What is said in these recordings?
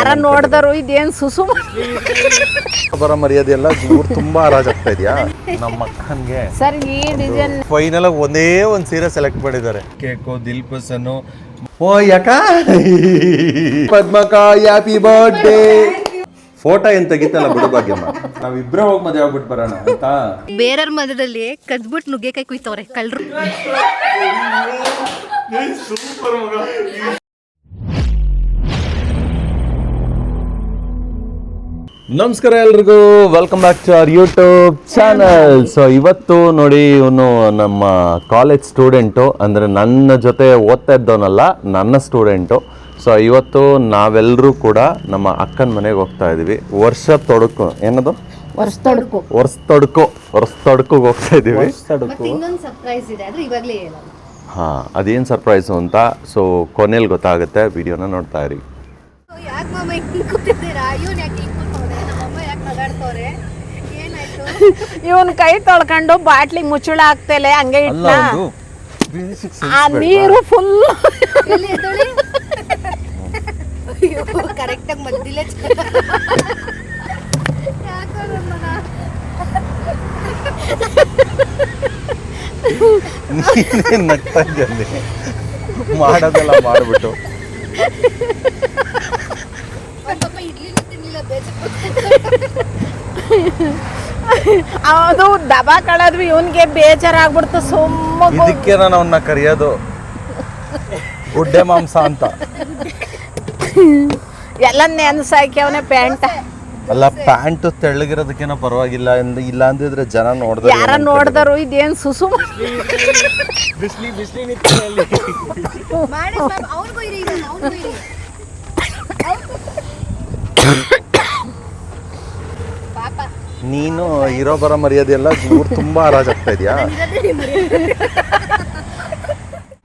ಯಾರ ನೋಡಿದಾರು ಇದೇನ್ ಸುಸು ಅವರ ಮರ್ಯಾದೆ ಎಲ್ಲ ಊರ್ ತುಂಬಾ ಹರಾಜಾಗ್ತಾ ಇದೆಯಾ ನಮ್ಮ ಅಕ್ಕನ್ಗೆ ಸರ್ ಈ ಡಿಸೈನ್ ಫೈನಲ್ ಒಂದೇ ಒಂದು ಸೀರೆ ಸೆಲೆಕ್ಟ್ ಮಾಡಿದ್ದಾರೆ ಕೇಕು ದಿಲ್ ಪಸನ್ನು ಓ ಯಾಕ ಪದ್ಮಕ ಹ್ಯಾಪಿ ಬರ್ತ್ಡೇ ಫೋಟೋ ಏನ್ ತೆಗಿತಲ್ಲ ಬಿಡು ಭಾಗ್ಯಮ್ಮ ನಾವಿಬ್ರೇ ಹೋಗಿ ಮದುವೆ ಆಗ್ಬಿಟ್ಟು ಬರೋಣ ಅಂತ ಬೇರೆಯವ್ರ ಮಧ್ಯದಲ್ಲಿ ಕದ್ಬಿಟ್ಟು ನುಗ್ಗೆಕಾಯಿ ಕುಯ್ತವ್ರೆ ಕಳ್ರು ನಮಸ್ಕಾರ ಎಲ್ರಿಗೂ. Welcome back to our YouTube channel so ಇವತ್ತು ನೋಡಿ ಇವನು ನಮ್ಮ ಕಾಲೇಜ್ ಸ್ಟೂಡೆಂಟು ಅಂದರೆ ನನ್ನ ಜೊತೆ ಓದ್ತಾ ಇದ್ದವನಲ್ಲ ನನ್ನ ಸ್ಟೂಡೆಂಟು ಸೊ ಇವತ್ತು ನಾವೆಲ್ಲರೂ ಕೂಡ ನಮ್ಮ ಅಕ್ಕನ ಮನೆಗೆ ಹೋಗ್ತಾ ಇದ್ದೀವಿ. ವರ್ಷ ತೊಡಕು ಏನದು? ವರ್ಷ ತೊಡಕು. ವರ್ಷ ತೊಡಕು ವರ್ಷ ತೊಡಕಿಗೆ ಹೋಗ್ತಾ ಇದ್ದೀವಿ. ಮತ್ತೆ ಇನ್ನೊಂದು ಸರ್ಪ್ರೈಸ್ ಇದೆ ಆದ್ರೆ ಇವಾಗ್ಲೇ ಹಾಂ ಅದೇನು ಸರ್ಪ್ರೈಸು ಅಂತ ಸೊ ಕೊನೆಯಲ್ಲಿ ಗೊತ್ತಾಗುತ್ತೆ ವಿಡಿಯೋನ ನೋಡ್ತಾ ಇರಿ. ಯಾಕೆ ಏನಾಯ್ತು? ಇವನ್ ಕೈ ತೊಳ್ಕೊಂಡು ಬಾಟ್ಲಿ ಮುಚ್ಚಳ ಹಾಕ್ತೇಲೆ ಹಂಗೆ ಇಟ್ಟ ಆ ನೀರು ಫುಲ್ ಕರೆಕ್ಟಾಗಿ ಮದ್ದಿಲ್ಲ ನಗ್ತಾ ಇದ್ದಲ್ಲಿ ಮಾಡೋದೆಲ್ಲ ಮಾಡಿಬಿಟ್ಟು. ಅದು ದಬಾ ಕಳದ್ವಿ ಇವನ್ಗೆ ಬೇಜಾರಾಗ್ಬಿಡ್ತು ಸುಮ್ಮ ಇದಕ್ಕೆ ನಾನು ಅವನ್ನ ಕರೆಯೋದು ಗುಡ್ಡೆ ಮಾಂಸ ಅಂತ. ಎಲ್ಲ ನೆನ್ಸಾಕ್ಯವನೆ ಪ್ಯಾಂಟ್. ಅಲ್ಲ ಪ್ಯಾಂಟ್ ತೆಳ್ಳಗಿರೋದಕ್ಕೇನೋ ಪರವಾಗಿಲ್ಲ ಎಂದು ಇಲ್ಲ ಅಂದಿದ್ರೆ ಜನ ನೋಡಿದ್ರೆ ಯಾರ ನೋಡ್ದಾರು ಇದೇನ್ ಸುಸು ಮಾಡಿ ಅವ್ನಿಗೂ ಇರಿ ಈಗ ಅವ್ನಿಗೂ ಇರಿ ಪಾಪ ನೀನು ಇರೋ ಬರೋ ಮರ್ಯಾದೆ ಎಲ್ಲ ಊರು ತುಂಬಾ ಹರಾಜಾಗ್ತಾ ಇದೆಯಾ?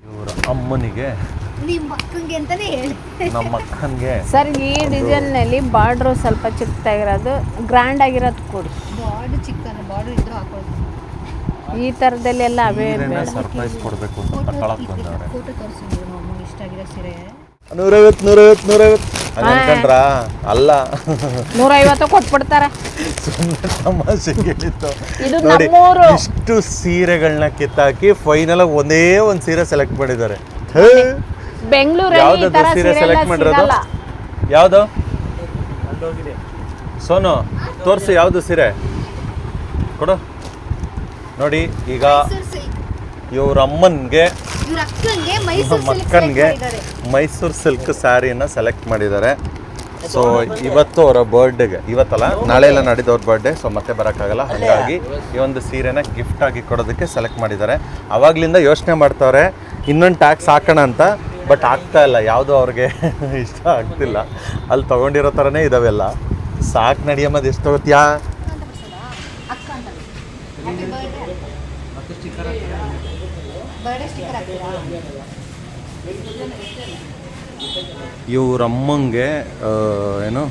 ಇವ್ರ ಅಮ್ಮನಿಗೆ ನಿಮ್ಮ ಮಕ್ಕಂಗೆ ಅಂತಾನೆ ಹೇಳಿ. ನಮ್ಮ ಅಕ್ಕನ್ಗೆ ಸರ್ ಈ ಡಿಸೈನ್ನಲ್ಲಿ ಬಾರ್ಡ್ರು ಸ್ವಲ್ಪ ಚಿಕ್ಕದಾಗಿರೋದು ಗ್ರ್ಯಾಂಡ್ ಆಗಿರೋದು ಕೊಡಿ. ಬಾರ್ಡ್ ಚಿಕ್ಕನ ಬಾರ್ಡ್ ಇದ್ರ ಹಾಕೊಳ್ಳಿ ಈ ಥರದಲ್ಲೆಲ್ಲ ಅವೇ ಸರ್ಪ್ರೈಸ್ ಕೊಡಬೇಕು ಅಂತ ತಗೊಳಕ್ ಬಂದವ್ರೆ. ಫೋಟೋ ತೋರಿಸಿದ್ರು ನಮ್ಮ ಇಷ್ಟ ಆಗಿರೋ ಸೀರೆ. ನೂರೈವತ್ತು ನೂರೈವತ್ತು ನೂರೈವತ್ತು. ಅನ್ಕೊಂಡ್ರಾ? ಅಲ್ಲ. ನೂರೈವತ್ತು ಕೊಟ್ಬಿಡ್ತಾರೆ. ಸುಮ್ಮನೆ ತಮಾಷೆ ಹೇಳಿತ್ತು ಇದು ನೋಡಿ ನಮ್ಮೂರು. ಇಷ್ಟು ಸೀರೆಗಳನ್ನ ಕಿತ್ತಾಕಿ ಫೈನಲ್ ಒಂದೇ ಒಂದು ಸೀರೆ ಸೆಲೆಕ್ಟ್ ಮಾಡಿದ್ದಾರೆ. ಬೆಂಗಳೂರಲ್ಲಿ ಈ ಯಾವ್ದದು ತರ ಸೀರೆ ಸೀರೆ ಸೆಲೆಕ್ಟ್ ಮಾಡಿರೋದು? ಸಿಗಲ್ಲ. ಯಾವುದು? ಸೋನು ತೋರಿಸು ಯಾವುದು ಸೀರೆ? ಕೊಡು. ನೋಡಿ ಈಗ ಇವ್ರ ಅಮ್ಮನ್ಗೆ ಅಕ್ಕಂಗೆ ಮೈಸೂರು ಸಿಲ್ಕ್ ಸ್ಯಾರಿನ ಸೆಲೆಕ್ಟ್ ಮಾಡಿದ್ದಾರೆ. ಸೊ ಇವತ್ತು ಅವರ ಬರ್ಡೇಗೆ ಇವತ್ತಲ್ಲ ನಾಳೆ ಎಲ್ಲ ನಡೆದವ್ರ ಬರ್ಡೇ ಸೊ ಮತ್ತೆ ಬರೋಕ್ಕಾಗಲ್ಲ. ಹಾಗಾಗಿ ಈ ಒಂದು ಸೀರೆನ ಗಿಫ್ಟ್ ಆಗಿ ಕೊಡೋದಕ್ಕೆ ಸೆಲೆಕ್ಟ್ ಮಾಡಿದ್ದಾರೆ. ಅವಾಗ್ಲಿಂದ ಯೋಚನೆ ಮಾಡ್ತಾವ್ರೆ ಇನ್ನೊಂದು ಟ್ಯಾಕ್ಸ್ ಹಾಕೋಣ ಅಂತ ಬಟ್ ಆಗ್ತಾ ಇಲ್ಲ ಯಾವುದೂ ಅವ್ರಿಗೆ ಇಷ್ಟ ಆಗ್ತಿಲ್ಲ. ಅಲ್ಲಿ ತೊಗೊಂಡಿರೋ ಥರನೇ ಇದಾವೆಲ್ಲ ಸಾಕು ನಡಿಯಮ್ಮದು ಎಷ್ಟು ತಗೋತ್ಯಾ ಅಕ್ಕ ಅಂತ ಹ್ಯಾಪಿ ಬರ್ಡೇ ಬರ್ಡೇ ಸ್ಟಿಕ್ಕರ್ ಹಾಕ್ತೀರಾ ಇವ್ರ ಅಮ್ಮಂಗೆ ಏನು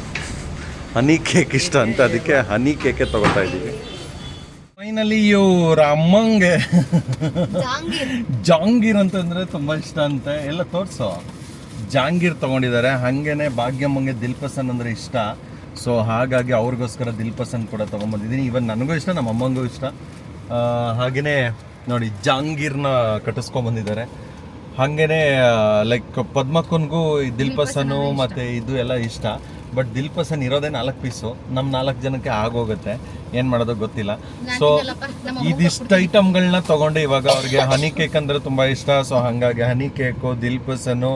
ಹನಿ ಕೇಕ್ ಇಷ್ಟ ಅಂತ ಅದಕ್ಕೆ ಹನಿ ಕೇಕೆ ತಗೋತಾ ಇದ್ದೀವಿ. ಫೈನಲಿ ಇವ್ರ ಅಮ್ಮಂಗೆ ಜಾಂಗೀರ್. ಜಾಂಗೀರ್ ಅಂತಂದ್ರೆ ತುಂಬಾ ಇಷ್ಟ ಅಂತೆ. ಎಲ್ಲ ತೋರ್ಸು. ಜಾಂಗೀರ್ ತಗೊಂಡಿದ್ದಾರೆ. ಹಾಗೇನೆ ಭಾಗ್ಯಮ್ಮಂಗೆ ದಿಲ್ಪಸನ್ ಅಂದ್ರೆ ಇಷ್ಟ. ಸೊ ಹಾಗಾಗಿ ಅವ್ರಿಗೋಸ್ಕರ ದಿಲ್ಪಸನ್ ಕೂಡ ತೊಗೊಂಬಂದಿದ್ದೀನಿ. ಇವನ್ ನನಗೂ ಇಷ್ಟ ನಮ್ಮ ಅಮ್ಮಂಗೂ ಇಷ್ಟ. ಆ, ನೋಡಿ ಕಟ್ಟಿಸ್ಕೊಂಡ್ ಬಂದಿದ್ದಾರೆ ಹಾಗೇನೆ ಲೈಕ್ ಪದ್ಮಕ್ಕನ್ಗೂ ದಿಲ್ಪಸನು ದಿಲ್ ಮತ್ತೆ ಇದು ಎಲ್ಲ ಇಷ್ಟ. ಬಟ್ ದಿಲ್ಪಸನ್ ಇರೋದೇ ನಾಲ್ಕು ಪೀಸು. ನಮ್ಮ ನಾಲ್ಕು ಜನಕ್ಕೆ ಆಗೋಗುತ್ತೆ. ಏನು ಮಾಡೋದು ಗೊತ್ತಿಲ್ಲ. ಸೊ ಇದಿಷ್ಟು ಐಟಮ್ಗಳನ್ನ ತಗೊಂಡು ಇವಾಗ ಅವ್ರಿಗೆ ಹನಿ ಕೇಕ್ ಅಂದ್ರೆ ತುಂಬಾ ಇಷ್ಟ. ಸೊ ಹಾಗಾಗಿ ಹನಿ ಕೇಕು ದಿಲ್ಪಸನು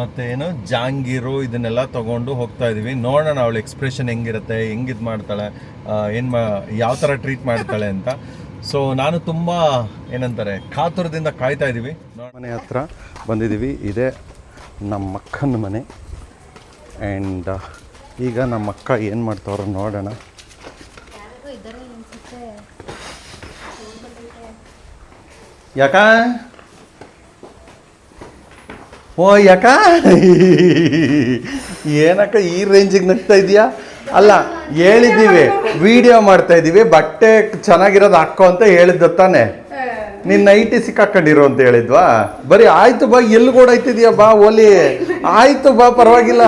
ಮತ್ತು ಏನು ಜಾಂಗೀರು ಇದನ್ನೆಲ್ಲ ತಗೊಂಡು ಹೋಗ್ತಾ ಇದೀವಿ. ನೋಡೋಣ ಅವಳ ಎಕ್ಸ್ಪ್ರೆಷನ್ ಹೆಂಗಿರುತ್ತೆ ಹೆಂಗ್ ಇದು ಮಾಡ್ತಾಳೆ ಏನು ಏನ್ ಮಾ ಯಾವ ಥರ ಟ್ರೀಟ್ ಮಾಡ್ತಾಳೆ ಅಂತ. ಸೊ ನಾನು ತುಂಬ, ಏನಂತಾರೆ, ಕಾತುರದಿಂದ ಕಾಯ್ತಾ ಇದ್ದೀವಿ ಮನೆ ಹತ್ರ ಬಂದಿದ್ದೀವಿ ಇದೇ ನಮ್ಮ ಅಕ್ಕನ ಮನೆ. ಆ್ಯಂಡ್ ಈಗ ನಮ್ಮ ಅಕ್ಕ ಏನು ಮಾಡ್ತಾವ್ರ ನೋಡೋಣ. ಯಾಕ? ಓ, ಯಾಕ? ಏನಕ್ಕ ಈ ರೇಂಜಿಗೆ ನಗ್ತಾ ಇದೀಯಾ? ಅಲ್ಲ ಹೇಳಿದ್ದೀವಿ ವಿಡಿಯೋ ಮಾಡ್ತಾ ಇದ್ದೀವಿ ಬಟ್ಟೆ ಚೆನ್ನಾಗಿರೋದು ಹಾಕೋ ಅಂತ ಹೇಳಿದ್ದ ತಾನೆ. ನಿನ್ನ ನೈಟಿ ಸಿಕ್ಕಾಕೊಂಡಿರು ಅಂತ ಹೇಳಿದ್ವಾ? ಬರೀ ಆಯ್ತು ಬಾ ಎಲ್ಲಿ ಓಡಾಯ್ತಿದ್ಯಾ ಬಾ ಓಲಿ. ಆಯ್ತು ಬಾ ಪರವಾಗಿಲ್ಲ.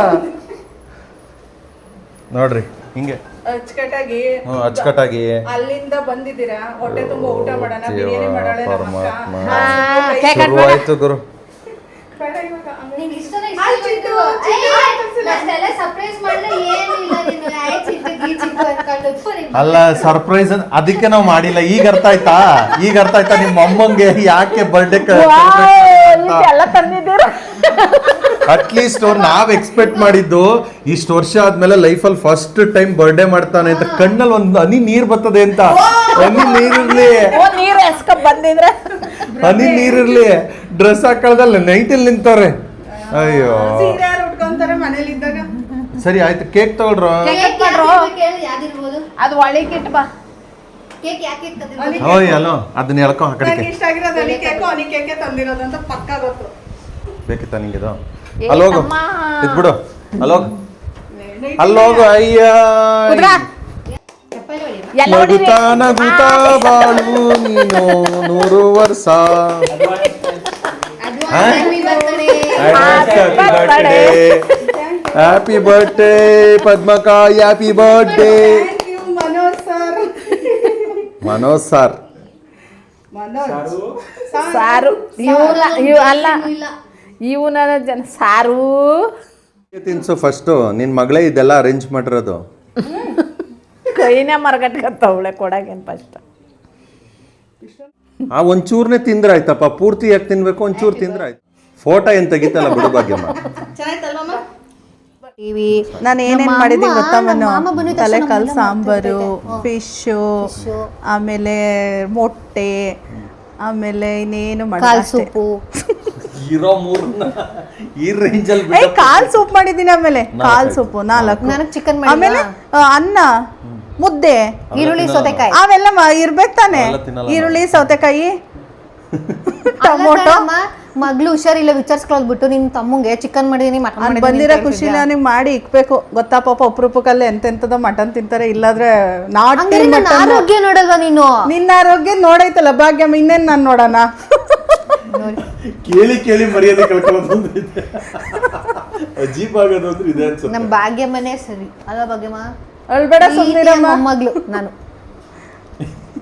ನೋಡ್ರಿ ಹಿಂಗೆ. ಅಚ್ಚುಕಟ್ಟಾಗಿ ಹ್ಮ್, ಅಚ್ಚುಕಟ್ಟಾಗಿ. ಅಲ್ಲಿಂದ ಬಂದಿದ್ದೀರಾ? ಹೊಟ್ಟೆ ತುಂಬಾ ಊಟ ಮಾಡೋಣ ಬಿರಿಯಾನಿ ಮಾಡೋಣ ನಮ್ಮ ಅಕ್ಕ. ಪರಮಾತ್ಮ ಕೇಕ್ ಶುರುವಾಯ್ತು ಗುರು. ಬೇಡ ಇವಾಗ. ನಿಂಗೆ ಇಷ್ಟನೇ ಇಷ್ಟ ಅಲ್ಲ ಸರ್ಪ್ರೈಸ್ ಅದಕ್ಕೆ ನಾವು ಮಾಡಿಲ್ಲ. ಈಗ ಅರ್ಥ ಆಯ್ತಾ? ಈಗ ಅರ್ಥ ಆಯ್ತಾ ನಿಮ್ಮ ಅಮ್ಮಂಗೆ ಯಾಕೆ ಬರ್ಡೇ ಅಟ್ಲೀಸ್ಟ್ ಅವ್ರು ನಾವ್ ಎಕ್ಸ್ಪೆಕ್ಟ್ ಮಾಡಿದ್ದು ಇಷ್ಟು ವರ್ಷ ಆದ್ಮೇಲೆ ಲೈಫಲ್ಲಿ ಫಸ್ಟ್ ಟೈಮ್ ಬರ್ಡೇ ಮಾಡ್ತಾನೆ ಅಂತ ಕಣ್ಣಲ್ಲಿ ಒಂದು ಹನಿ ನೀರ್ ಬರ್ತದೆ ಅಂತ. ಹನಿ ನೀರಿರ್ಲಿ ಓ ನೀರು ಎಸ್ಕೊಂಡ್ ಬಂದಿದ್ರೆ. ಹನಿ ಇರ್ಲಿ. ಡ್ರೆಸ್ ಹಾಕೊಳ್ದಲ್ಲ ನೈಟಲ್ಲಿ ನಿಂತವ್ರೆ. ಅಯ್ಯೋ. ಸೀರೆ ಆಯ್ತು. ಕೇಕ್ ತಗೊಳ್ರ. ಯಾವ್ದಿರ್ಬೋದು ಅದು ಒಳಗಿಟ್ಟು ಬಾ. ಕೇಕ್ ಯಾಕೆ ತಂದಿರ್ಬೋದು ಓಯ್ ಅಲೋ ಅದನ್ನ ಎಳ್ಕೊ ಆ ಕಡೆಗೆ. ನನಗೆ ಇಷ್ಟ ಆಗಿರೋದು ಹನಿ ಕೇಕು ಹನಿ ಕೇಕೆ ತಂದಿರೋದು ಅಂತ ಪಕ್ಕ ಗೊತ್ತು. ಬೇಕಿತ್ತ ನಿಂಗಿದು? ಏ, ಅಲ್ಲೋಗು ಅಮ್ಮ. ಇದ್ಬಿಡು. ಅಲ್ಲೋಗು ಅಲ್ಲೋಗು ಅಯ್ಯ. ಕುದ್ರಾ ಚಪ್ಪಾಳೆ ಹೊಡಿ ಎಲ್ಲ ಹೊಡೀರಿ. ನಗುತ್ತಾ ನಗುತ್ತಾ ಬಾಳು ನೀನು ನೂರು ವರ್ಷ. ಅದು ಹಾ? Happy birthday happy birthday Padmaka happy birthday thank you Manoj sir Manoj sir. ಸಾರು? ಇವ್ನ ಇವ್ ಅಲ್ಲ ಇವನ ಜನ ಸಾರು. ತಿನ್ಸು ಫಸ್ಟು ನಿನ್ ಮಗಳೇ ಇದೆಲ್ಲ ಅರೇಂಜ್ ಮಾಡಿರೋದು. ಕೈನೇ ಮರಗಟ್ಕತ್ತವಳೆ ಕೊಡಗೇನ್ ಫಸ್ಟ್ ಆ ಒಂಚೂರ್ನೇ ತಿಂದ್ರೆ ಆಯ್ತಪ್ಪ ಪೂರ್ತಿ ಯಾಕೆ ತಿನ್ಬೇಕು? ಒಂಚೂರು ತಿಂದ್ರಾಯ್ತು. ಫೋಟೋ ಏನ್ ತೆಗಿತಲ್ಲ ಬಿಡು ಭಾಗ್ಯಮ್ಮ. ನಾನು ಏನೇನ್ ಮಾಡಿದೀನಿ ಅಮ್ಮ- ಗೊತ್ತಾ ಮನು? ನಮ್ಮ ಅಮ್ಮ ಬಂದಿದ್ದ ತಕ್ಷಣ ತಲೆಕಾಲು ಸಾಂಬಾರು ಫಿಶ್ ಫಿಶು ಆಮೇಲೆ ಮೊಟ್ಟೆ ಆಮೇಲೆ ಇನ್ನೇನು ಕಾಲ್ ಸೂಪು. ಇರೋ ಮೂರ್ನ ಈ ರೇಂಜ್ ಅಲ್ಲಿ ಕಾಲ್ ಸೂಪ್ ಮಾಡಿದ್ದೀನಿ ಆಮೇಲೆ. ಕಾಲ್ ಸೂಪು ನಾಲ್ಕು. ನನಗೆ ಚಿಕನ್ ಆಮೇಲೆ ಆ, ಅನ್ನ ಮುದ್ದೆ. ಈರುಳ್ಳಿ ಸೌತೆಕಾಯಿ. ಅವೆಲ್ಲ ಇರ್ಬೇಕು ತಾನೆ. ಈರುಳ್ಳಿ ಸೌತೆಕಾಯಿ ಟೊಮೊಟೊ. ಮಗ್ಳು ಹುಷಾರಿಲ್ಲ ವಿಚಾರಿಸ್ಕೊಳ್ಬಿಟ್ಟು ನಿನ್ ತಮ್ಮಂಗೆ ಚಿಕನ್ ಮಾಡಿದೀನಿ ಮಟನ್ ಅವ್ನ್ ಬಂದಿರೋ ಖುಷಿಲಿ ಅವನಿಗೆ ಮಾಡಿ ಇಕ್ಬೇಕು. ಗೊತ್ತಾ ಪಾಪ ಅಪರೂಪಕ್ಕಲ್ಲೇ ಎಂತೆಂತದ ಮಟನ್ ತಿಂತಾರೆ ಇಲ್ಲಾದ್ರೆ ನಾಟಿ ಹಂಗಾರೆ ನನ್ನ ಮಟನ್ ಆರೋಗ್ಯ ನೋಡಲ್ವಾ ನೀನು? ನಿನ್ನ ಆರೋಗ್ಯ ನೋಡೈತಲ್ಲ ಭಾಗ್ಯಮ್ಮ ಇನ್ನೇನ್ ನಾನು ನೋಡೋಣ? ಕೇಳಿ ಕೇಳಿ ಮರ್ಯಾದೆ ಕಳ್ಕೊಳ್ಳೋದು ಅಜೀಬ್ ಆಗೋದು ಅಂದ್ರೆ ಇದೆ ಅನ್ಸುತ್ತೆ. ನಮ್ ಭಾಗ್ಯಮ್ಮನೇ ಸರಿ. ಅಲ್ಲ ಭಾಗ್ಯಮ್ಮ? ಅಳ್ಬೇಡ ಸುಮ್ನಿರಮ್ಮ. ಮೊಮ್ಮಗ್ಳು ನಾನು.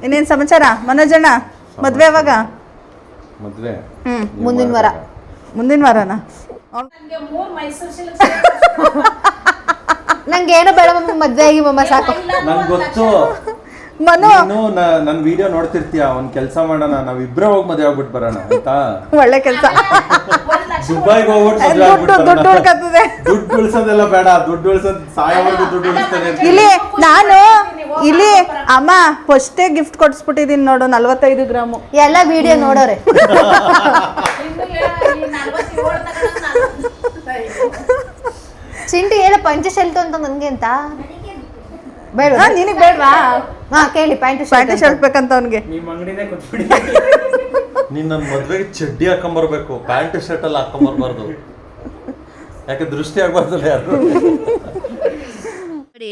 ಇನ್ನೇನ್ ಸಮಾಚಾರ? ಮನೋಜಣ್ಣ ಮದ್ವೆ ಯಾವಾಗ? ಮದ್ವೆ. ಹ್ಮ್ ಮುಂದಿನ ವಾರ. ಮುಂದಿನ ವಾರನ? ನಂಗೆ ಏನೋ ಬೇಡ ಮಮ್ಮ ಮದ್ವೆ ಆಗಿ ಮಮ್ಮ ಸಾಕು. ನಂಗೆ ಗೊತ್ತು. ಮನು. ನೀನು ನನ್ ವಿಡಿಯೋ ನೋಡ್ತಿರ್ತೀಯ ಒಂದ್ ಕೆಲಸ ಮಾಡೋಣ ನಾವಿಬ್ರೇ ಹೋಗಿ ಮದುವೆ ಆಗ್ಬಿಟ್ಟು ಬರೋಣ ಆಯ್ತಾ? ಒಳ್ಳೆ ಕೆಲಸ. ದುಬೈಗೆ ಹೋಗ್ಬಿಟ್ಟು ಮದುವೆ ದುಡ್ಡು ದುಡ್ಡು ಉಳ್ಕತ್ತದೆ. ದುಡ್ಡು ಉಳ್ಸೋದೆಲ್ಲ ಬೇಡ ದುಡ್ಡು ಉಳ್ಸೋದ್ ಸಾಯೋವರೆಗೂ ದುಡ್ಡು ಉಳಿಸ್ತಾನೆ. ಇಲ್ಲಿ ನಾನು ಇಲ್ಲಿ ಅಮ್ಮ ಫಸ್ಟೇ ಗಿಫ್ಟ್ ಕೊಡ್ಸ್ಬಿಟ್ಟಿದೀನಿ ನೋಡು ನಲ್ವತ್ತೈದು ಗ್ರಾಮು. ಎಲ್ಲ ವಿಡಿಯೋ ನೋಡೋರೆ. ಚಿಂಟಿ ಏನೋ ಪಂಚಶಲ್ತು ಅಂತ ನನ್ಗೆ ಅಂತ. ಬೇಡ. ನಿನಗೆ ಬೇಡವಾ? ಹಾ ಕೇಳಿ ಪ್ಯಾಂಟ್ ಪ್ಯಾಂಟ್ ಶರ್ಟ್ ಬೇಕಂತ ಅವನ್ಗೆ. ನೀನ್ ನನ್ನ ಮದ್ವೆಗೆ ಚಡ್ಡಿ ಹಾಕೊಂಬರ್ಬೇಕು. ಪ್ಯಾಂಟ್ ಶರ್ಟ್ ಎಲ್ಲ ಹಾಕೊಂಬರ್ಬಾರ್ದು. ಯಾಕೆ ದೃಷ್ಟಿ ಆಗ್ಬಾರ್ದಲ್ಲ ಯಾರು? ನೋಡಿ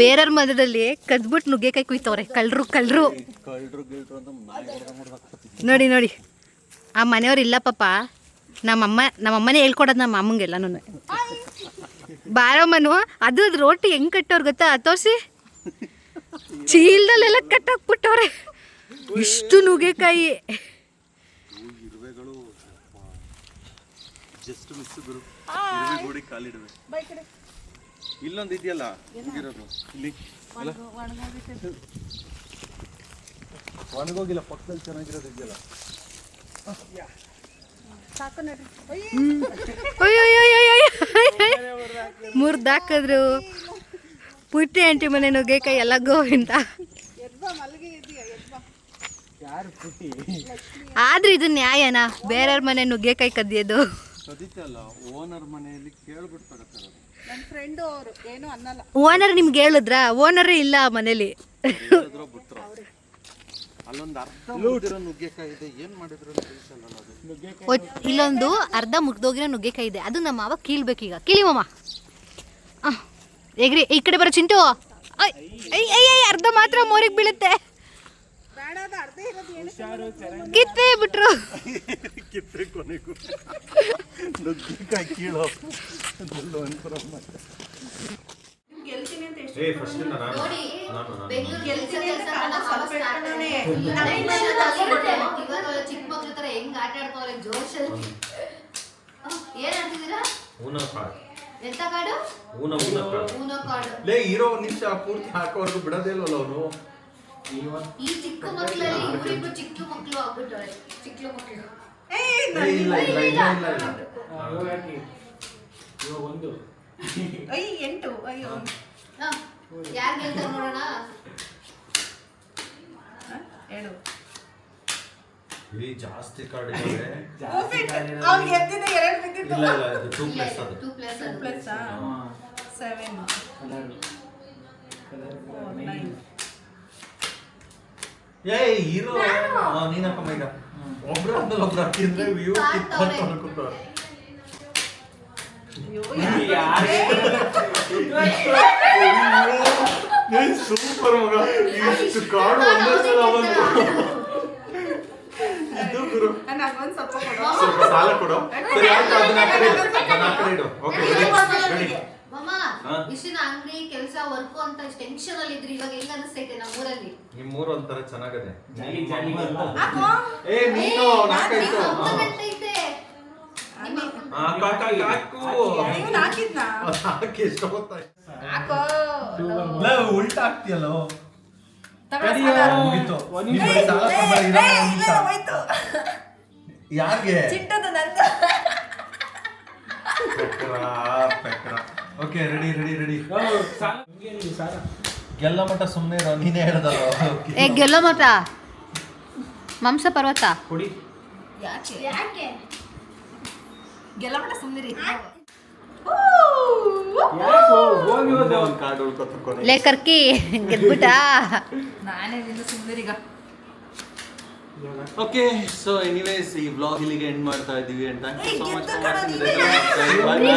ಬೇರೆಯವ್ರ ಮಧ್ಯದಲ್ಲಿ ಕದ್ಬಿಟ್ಟು ನುಗ್ಗೆಕಾಯಿ ಕುಯ್ತವ್ರೆ. ಕಳ್ರು ಕಳ್ರು ನೋಡಿ ನೋಡಿ. ಆ ಮನೆಯವ್ರು ಇಲ್ಲ ಪಾಪ. ನಮ್ಮಮ್ಮ ನಮ್ಮಮ್ಮನೇ ಹೇಳ್ಕೊಡೋದು ನಮ್ಮ ಅಮ್ಮಂಗೆಲ್ಲನೂ ಬಾರಮ್ಮನು ಅದು ರೋಟಿ ಹೆಂಗ್ ಕಟ್ಟೋರು ಗೊತ್ತಾ? ತೋರ್ಸಿ. ಚೀಲದಲ್ಲೆಲ್ಲ ಕಟ್ಟಾಕ್ಬಿಟ್ಟವ್ರೆ. ಇಷ್ಟು ನುಗ್ಗೆಕಾಯಿ. ಜಸ್ಟ್ ಮಿಸ್ ಗುರು. ಗೋಡಿ ಕಾಲಿಡುವೆ. ಇಲ್ಲೊಂದು ಇದೆಯಲ್ಲ ಇಲ್ಲಿ? ಒಣಗೋಗಿಲ್ಲ ಪಕ್ಕದಲ್ಲಿ ಚೆನ್ನಾಗಿರೋದು ಇದೆಯಲ್ಲ. ಮುರ್ದಾಕಿದ್ರು. ಪುಟ್ಟಿ ಆಂಟಿ ಮನೆ ನುಗ್ಗೆಕಾಯಿ ಎಲ್ಲ ಗೋವಿಂದ. ಆದ್ರೆ ಇದು ನ್ಯಾಯನ? ಬೇರೆಯವ್ರ ಮನೆ ನುಗ್ಗೆಕಾಯಿ ಕದಿಯೋದು. ಓನರ್ ಮನೆಯಲ್ಲಿ ಹೇಳಿದ್ರ ನನ್ನ ಫ್ರೆಂಡು ಅವರು ಏನು ಅನ್ನಲ್ಲ. ಓನರ್ ನಿಮ್ಗೆ ಹೇಳುದ್ರ? ಓನರೇ ಇಲ್ಲ ಮನೇಲಿ. ಅಲ್ಲೊಂದು ಅರ್ಧ ಮುಗ್ದಿರೋ ನುಗ್ಗೆಕಾಯಿ ಇದೆ ಏನ್ ಮಾಡಿದ್ರು ಅಂತ ತಿಳಿಸಲ್ಲ ಅದು. ಒಟ್- ಇಲ್ಲೊಂದು ಅರ್ಧ ಮುಗ್ದೋಗಿರೋ ನುಗ್ಗೆಕಾಯಿ ಇದೆ. ಅದು ನಮ್ಮ ಮಾವ ಕೀಳ್ಬೇಕೀಗ. ಕೀಳಿ ಮಾಮ. ಎಗ್ರಿ ಈ ಕಡೆ ಬರೋ ಚಿಂಟು. ಅರ್ಧ ಮಾತ್ರ ಮೋರಿಗೆ ಬೀಳುತ್ತೆ. ಕಿತ್ತೇ ಬಿಟ್ರು. ಕಿತ್ತೆ ಕೊನೆಗೂ ನುಗ್ಗೆಕಾಯಿ ಕೀಳೋ ಚಿಕ್ಕ ಮಕ್ಳ ತರ ಹೆಂಗ್ ಆಟ ಆಡ್ತಾವ್ರೆ ಜೋಶಲ್ಲಿ. ಏನ್ ಕಾರ್ಡ್ ಎಂತ ಕಾಡು? ಊನ ಊನ ಕಾಡು. ಊನೋ ಕಾಡು. ಲೇ ಇರೋ ಒಂದ್ ನಿಮಿಷ ಪೂರ್ತಿ ಹಾಕೋವರೆಗೂ ಬಿಡೋದೇ ಇಲ್ವಲ್ಲ ಅವನು? ಈ ಚಿಕ್ಕ ಮಕ್ಕಳಲ್ಲಿ ಇವರಿಬ್ರು ಚಿಕ್ಕ ಮಕ್ಕಳು ಆಗ್ಬಿಟ್ಟವ್ರೆ ಚಿಕ್ಕ ಮಕ್ಕಳು ಇಲ್ಲ ಇಲ್ಲ ಇಲ್ಲ ಇಲ್ಲ ಇಲ್ಲ. ಐ ಎಂಟು. ಅಯ್ಯೋ. ಯಾರು ಗೆಲ್ತಾರೆ ನೋಡೋಣ? ಹೇಳು ಜಾಸ್ತಿ ಕಾರ್ಡ್ ಇದಾವೆ ಅವ್ನು ಗೆದ್ದಿದ್ದೆ ಎರಡು ಬಿದ್ದಿತ್ತು ಇಲ್ಲ ಇಲ್ಲ ಇದು ಟೂ ಪ್ಲಸ್ ಅದು ಟೂ ಪ್ಲಸ್ ಅದು ಪ್ಲಸ್ ಸೆವೆನ್ ನೈನ್ ಏ ಹೀರೋ ನೀನ್ ಹಾಕಮ್ಮ ಈಗ ಒಬ್ರು ಅಂದ್ರೆ ಒಬ್ರು ಹಾಕಿದ್ರೆ ವ್ಯೂ ಸೂಪರ್ ಮಗ ಇಷ್ಟು ಕಾರ್ಡ್ ಒಂದೇ ಸಲ ಬಂದು ಇದು ಗುರು ಸ್ವಲ್ಪ ಕೊಡು. ಸ್ವಲ್ಪ ಸಾಲ ಕೊಡು. ಸರಿ ಆಯ್ತು ಅದನ್ನ ಆ ಕಡೆ ಇಡು. ಅದನ್ನ ಆ ಕಡೆ ಇಡು. ಓಕೆ ರೆಡಿ ರೆಡಿ ಹಾ? ಇಷ್ಟಿನ ಅಂಗಡಿ ಕೆಲಸ ವರ್ಕು ಅಂತ ಟೆನ್ಷನ್ ಅಲ್ಲಿ ಇದ್ರಿ ಇವಾಗ ಹೆಂಗ್ ಅನಿಸ್ತೈತೆ ನಮ್ಮೂರಲ್ಲಿ ನಿಮ್ಮೂರು ಒಂಥರ ಚೆನ್ನಾಗದೆ. ಏ ನೀನು ಹಾ ಕಾಕ ಕಾಕು. ಹಾಕಿ ಎಷ್ಟು ಗೊತ್ತಾಯ್ತು ಉಲ್ಟಾ ಆಗ್ತೀಯಲ್ಲೋ ಯಾರಿಗೆ? ಚಿಟ್ಟದು ನಂದು. ಓಕೆ ರೆಡಿ ರೆಡಿ ರೆಡಿ ಗೆಲ್ಲ ಮಟ್ಟ ಸುಮ್ಮನೆ ಇರೋ ನೀನೇ ಹೇಳ್ದಲ್ಲ. ಏ ಗೆಲ್ಲೋ ಮಠ? ಮಾಂಸ ಪರ್ವತ? ಯಾಕೆ? ಯಾಕೆ? ಗೆಲ್ಲಮಟ ಸುಮ್ಮನಿರಿ ಒಂದು ಕಾರ್ಡ್ ಉಳ್ಕೊತ ಲೇ ಕರ್ಕಿ ಗೆದ್ಬಿಟ್ಟ ನಾನೇ ನಿಂದು ಸುಮ್ಮನಿರೀಗ ಓಕೆ ಸೊ ಎನಿವೇಸ್ ಈ ಬ್ಲಾಗ್ ಇಲ್ಲಿಗೆ ಎಂಡ್ ಮಾಡ್ತಾ ಇದ್ದೀವಿ ಅಂತ thank you so much for watching.